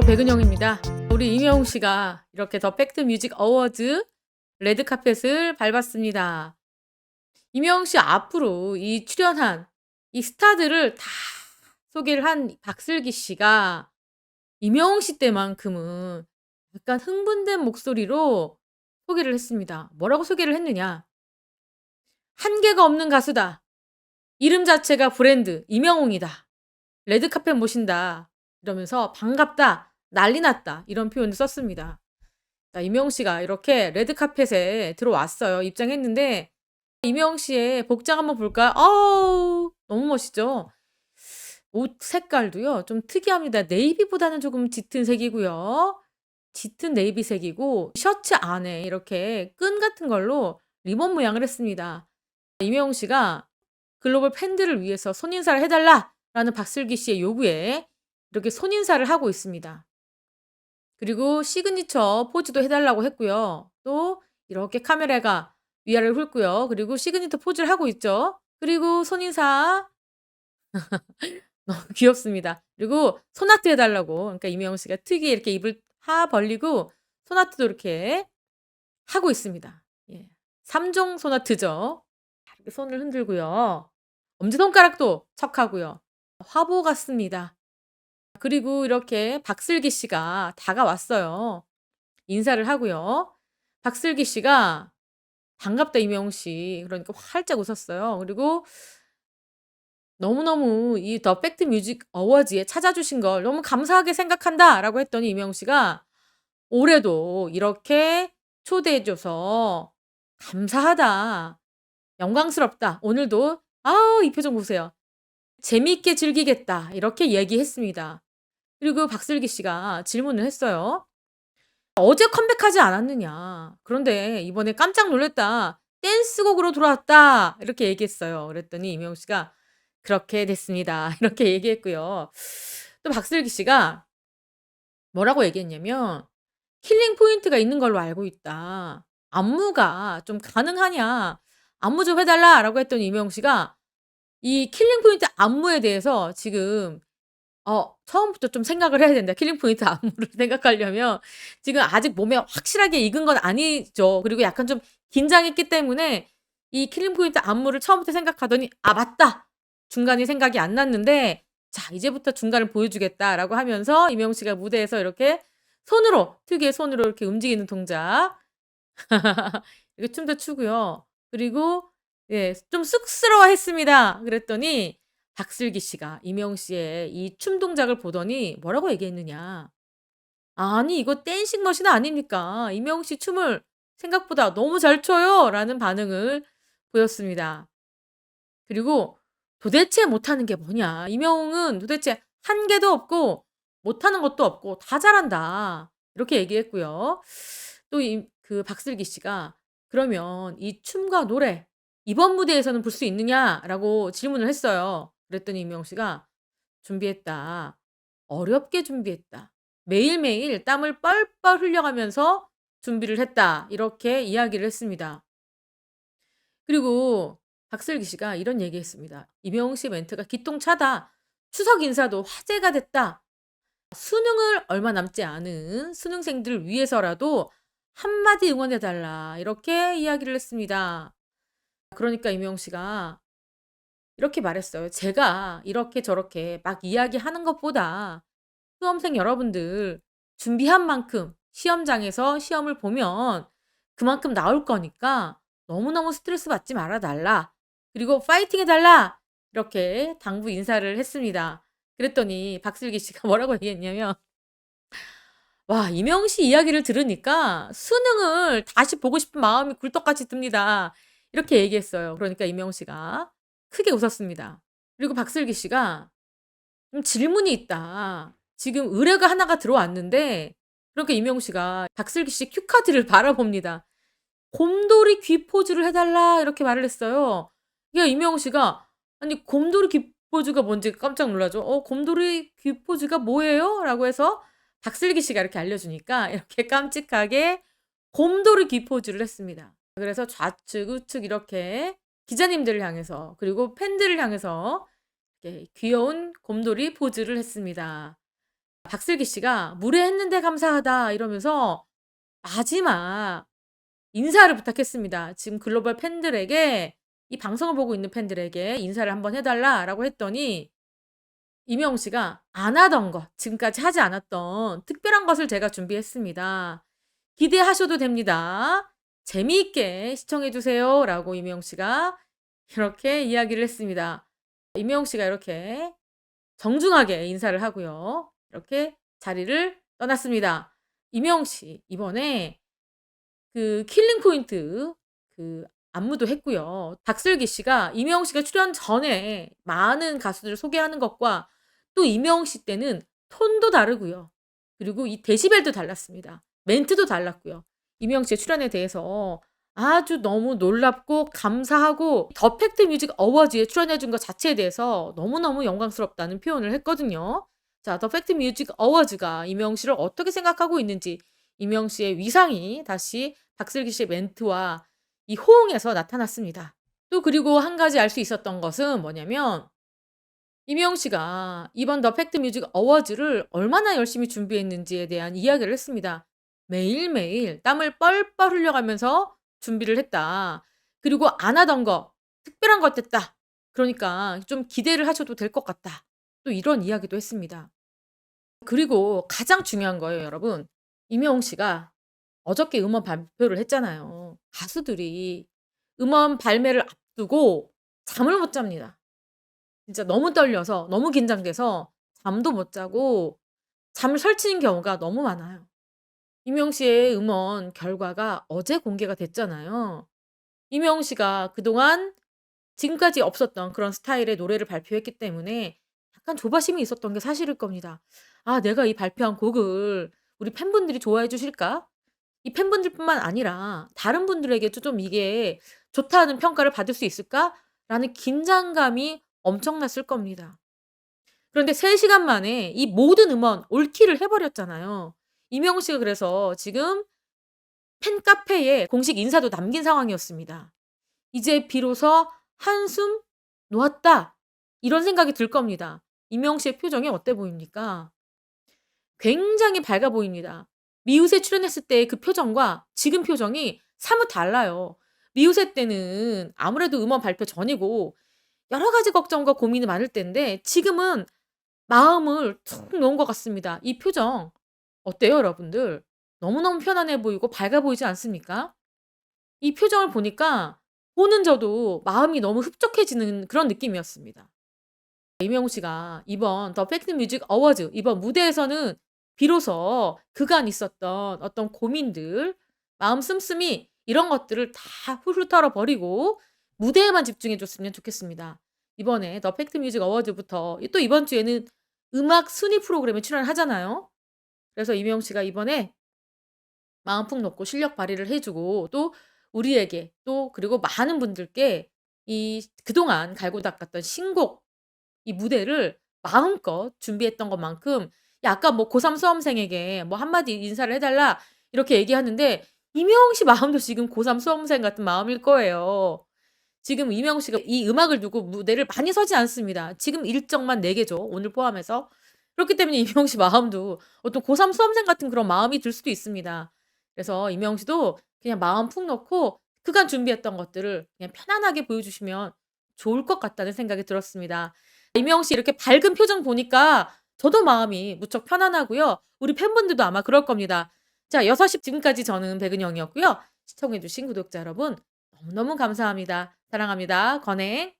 백은영입니다. 우리 이명웅 씨가 이렇게 더 팩트 뮤직 어워즈 레드 카펫을 밟았습니다. 이명웅 씨 앞으로 이 출연한 이 스타들을 다 소개를 한 박슬기 씨가 이명웅 씨 때만큼은 약간 흥분된 목소리로 소개를 했습니다. 뭐라고 소개를 했느냐? 한계가 없는 가수다. 이름 자체가 브랜드 이명웅이다. 레드카펫 모신다. 이러면서 반갑다. 난리 났다. 이런 표현을 썼습니다. 자, 이명웅 씨가 이렇게 레드카펫에 들어왔어요. 입장했는데 이명웅 씨의 복장 한번 볼까요? 어우, 너무 멋있죠? 옷 색깔도요. 좀 특이합니다. 네이비보다는 조금 짙은 색이고요. 짙은 네이비색이고 셔츠 안에 이렇게 끈 같은 걸로 리본 모양을 했습니다. 이명웅 씨가 글로벌 팬들을 위해서 손인사를 해달라 라는 박슬기 씨의 요구에 이렇게 손인사를 하고 있습니다. 그리고 시그니처 포즈도 해달라고 했고요. 또 이렇게 카메라가 위아래를 훑고요. 그리고 시그니처 포즈를 하고 있죠. 그리고 손인사 너무 귀엽습니다. 그리고 손아트 해달라고 그러니까 이명웅 씨가 특이히 이렇게 입을 하 벌리고 소나트도 이렇게 하고 있습니다. 예. 3종 소나트죠. 이렇게 손을 흔들고요. 엄지손가락도 척하고요. 화보 같습니다. 그리고 이렇게 박슬기 씨가 다가왔어요. 인사를 하고요. 박슬기 씨가 반갑다 이명웅 씨. 그러니까 활짝 웃었어요. 그리고 너무너무 이 더 팩트 뮤직 어워즈에 찾아주신 걸 너무 감사하게 생각한다 라고 했더니 이명웅 씨가 올해도 이렇게 초대해 줘서 감사하다. 영광스럽다. 오늘도 아우 이 표정 보세요. 재미있게 즐기겠다. 이렇게 얘기했습니다. 그리고 박슬기 씨가 질문을 했어요. 어제 컴백하지 않았느냐. 그런데 이번에 깜짝 놀랐다. 댄스곡으로 돌아왔다. 이렇게 얘기했어요. 그랬더니 이명웅 씨가 그렇게 됐습니다. 이렇게 얘기했고요. 또 박슬기 씨가 뭐라고 얘기했냐면 힐링 포인트가 있는 걸로 알고 있다. 안무가 좀 가능하냐? 안무 좀 해달라 라고 했더니 이명웅 씨가 이 킬링 포인트 안무에 대해서 지금 어 처음부터 좀 생각을 해야 된다. 킬링 포인트 안무를 생각하려면 지금 아직 몸에 확실하게 익은 건 아니죠. 그리고 약간 좀 긴장했기 때문에 이 킬링 포인트 안무를 처음부터 생각하더니 아 맞다. 중간이 생각이 안 났는데 자 이제부터 중간을 보여주겠다라고 하면서 이명웅 씨가 무대에서 이렇게 손으로 특유의 손으로 이렇게 움직이는 동작 이렇게 춤도 추고요. 그리고 예, 좀 쑥스러워했습니다. 그랬더니 박슬기 씨가 이명웅 씨의 이 춤 동작을 보더니 뭐라고 얘기했느냐. 아니 이거 댄싱 머신 아닙니까? 이명웅 씨 춤을 생각보다 너무 잘 춰요. 라는 반응을 보였습니다. 그리고 도대체 못하는 게 뭐냐. 이명웅은 도대체 한 개도 없고 못하는 것도 없고 다 잘한다. 이렇게 얘기했고요. 또 그 박슬기 씨가 그러면 이 춤과 노래 이번 무대에서는 볼 수 있느냐라고 질문을 했어요. 그랬더니 이명웅 씨가 준비했다. 어렵게 준비했다. 매일매일 땀을 뻘뻘 흘려가면서 준비를 했다. 이렇게 이야기를 했습니다. 그리고 박슬기 씨가 이런 얘기 했습니다. 이명웅 씨 멘트가 기똥차다. 추석 인사도 화제가 됐다. 수능을 얼마 남지 않은 수능생들을 위해서라도 한마디 응원해 달라. 이렇게 이야기를 했습니다. 그러니까 이명웅 씨가 이렇게 말했어요. 제가 이렇게 저렇게 막 이야기하는 것보다 수험생 여러분들 준비한 만큼 시험장에서 시험을 보면 그만큼 나올 거니까 너무너무 스트레스 받지 말아 달라. 그리고 파이팅 해 달라. 이렇게 당부 인사를 했습니다. 그랬더니 박슬기 씨가 뭐라고 얘기했냐면 와, 이명웅 씨 이야기를 들으니까 수능을 다시 보고 싶은 마음이 굴떡같이 듭니다. 이렇게 얘기했어요. 그러니까 이명웅 씨가 크게 웃었습니다. 그리고 박슬기 씨가 좀 질문이 있다. 지금 의뢰가 하나가 들어왔는데 그렇게 이명웅 씨가 박슬기 씨 큐카드를 바라봅니다. 곰돌이 귀 포즈를 해달라 이렇게 말을 했어요. 그러니까 이명웅 씨가 아니 곰돌이 귀 포즈가 뭔지 깜짝 놀라죠. 어 곰돌이 귀 포즈가 뭐예요? 라고 해서 박슬기 씨가 이렇게 알려주니까 이렇게 깜찍하게 곰돌이 귀 포즈를 했습니다. 그래서 좌측, 우측 이렇게 기자님들을 향해서 그리고 팬들을 향해서 이렇게 귀여운 곰돌이 포즈를 했습니다. 박슬기 씨가 "무례했는데 감사하다." 이러면서 마지막 인사를 부탁했습니다. 지금 글로벌 팬들에게 이 방송을 보고 있는 팬들에게 "인사를 한번 해 달라."라고 했더니 이명웅 씨가 "안 하던 것, 지금까지 하지 않았던 특별한 것을 제가 준비했습니다. 기대하셔도 됩니다. 재미있게 시청해 주세요."라고 이명웅 씨가 이렇게 이야기를 했습니다. 이명웅 씨가 이렇게 정중하게 인사를 하고요. 이렇게 자리를 떠났습니다. 이명웅 씨 이번에 그 킬링 포인트 그 안무도 했고요. 박슬기 씨가 이명웅 씨가 출연 전에 많은 가수들을 소개하는 것과 또 이명웅 씨 때는 톤도 다르고요. 그리고 이 데시벨도 달랐습니다. 멘트도 달랐고요. 이명웅 씨의 출연에 대해서 아주 너무 놀랍고 감사하고 더 팩트 뮤직 어워즈에 출연해 준 것 자체에 대해서 너무너무 영광스럽다는 표현을 했거든요. 자, 더 팩트 뮤직 어워즈가 이명웅 씨를 어떻게 생각하고 있는지 이명웅 씨의 위상이 다시 박슬기 씨의 멘트와 이 호응에서 나타났습니다. 또 그리고 한 가지 알 수 있었던 것은 뭐냐면 이명웅 씨가 이번 더 팩트 뮤직 어워즈를 얼마나 열심히 준비했는지에 대한 이야기를 했습니다. 매일매일 땀을 뻘뻘 흘려가면서 준비를 했다. 그리고 안 하던 거, 특별한 것 했다. 그러니까 좀 기대를 하셔도 될 것 같다. 또 이런 이야기도 했습니다. 그리고 가장 중요한 거예요, 여러분. 이명웅 씨가 어저께 음원 발표를 했잖아요. 가수들이 음원 발매를 앞두고 잠을 못 잡니다. 진짜 너무 떨려서 너무 긴장돼서 잠도 못 자고 잠을 설치는 경우가 너무 많아요. 이명웅 씨의 음원 결과가 어제 공개가 됐잖아요. 이명웅 씨가 그동안 지금까지 없었던 그런 스타일의 노래를 발표했기 때문에 약간 조바심이 있었던 게 사실일 겁니다. '아 내가 이 발표한 곡을 우리 팬분들이 좋아해 주실까? 이 팬분들뿐만 아니라 다른 분들에게도 좀 이게 좋다는 평가를 받을 수 있을까?'라는 긴장감이 엄청났을 겁니다. 그런데 3 시간 만에 이 모든 음원 올킬을 해 버렸잖아요. 이명웅 씨가 그래서 지금 팬카페에 공식 인사도 남긴 상황이었습니다. '이제 비로소 한숨 놓았다.' 이런 생각이 들 겁니다. 이명웅 씨의 표정이 어때 보입니까? 굉장히 밝아 보입니다. 미우새 출연했을 때의 그 표정과 지금 표정이 사뭇 달라요. 미우새 때는 아무래도 음원 발표 전이고 여러 가지 걱정과 고민이 많을 때인데 지금은 마음을 툭 놓은 것 같습니다. 이 표정 어때요, 여러분들? 너무너무 편안해 보이고 밝아 보이지 않습니까? 이 표정을 보니까 보는 저도 마음이 너무 흡족해지는 그런 느낌이었습니다. 이명웅 씨가 이번 더 팩트 뮤직 어워즈 이번 무대에서는 비로소 그간 있었던 어떤 고민들, 마음 씀씀이 이런 것들을 다 훌훌 털어 버리고 무대에만 집중해 줬으면 좋겠습니다. 이번에 더 팩트 뮤직 어워즈부터 또 이번 주에는 음악 순위 프로그램에 출연하잖아요. 그래서 이명웅 씨가 이번에 마음 푹 놓고 실력 발휘를 해 주고 또 우리에게 또 그리고 많은 분들께 이 그동안 갈고 닦았던 신곡 이 무대를 마음껏 준비했던 것만큼 야 아까 뭐 고3 수험생에게 뭐 "한마디 인사를 해 달라." 이렇게 얘기하는데 이명웅 씨 마음도 지금 고3 수험생 같은 마음일 거예요. 지금 이명웅 씨가 이 음악을 두고 무대를 많이 서지 않습니다. 지금 일정만 4 개죠, 오늘 포함해서. 그렇기 때문에 이명웅 씨 마음도 어떤 고3 수험생 같은 그런 마음이 들 수도 있습니다. 그래서 이명웅 씨도 그냥 마음 푹 놓고 그간 준비했던 것들을 그냥 편안하게 보여주시면 좋을 것 같다는 생각이 들었습니다. 이명웅 씨 이렇게 밝은 표정 보니까 저도 마음이 무척 편안하고요. 우리 팬분들도 아마 그럴 겁니다. 자 6시 지금까지 저는 백은영이었고요. 시청해 주신 구독자 여러분 너무너무 감사합니다. 사랑합니다. 건행.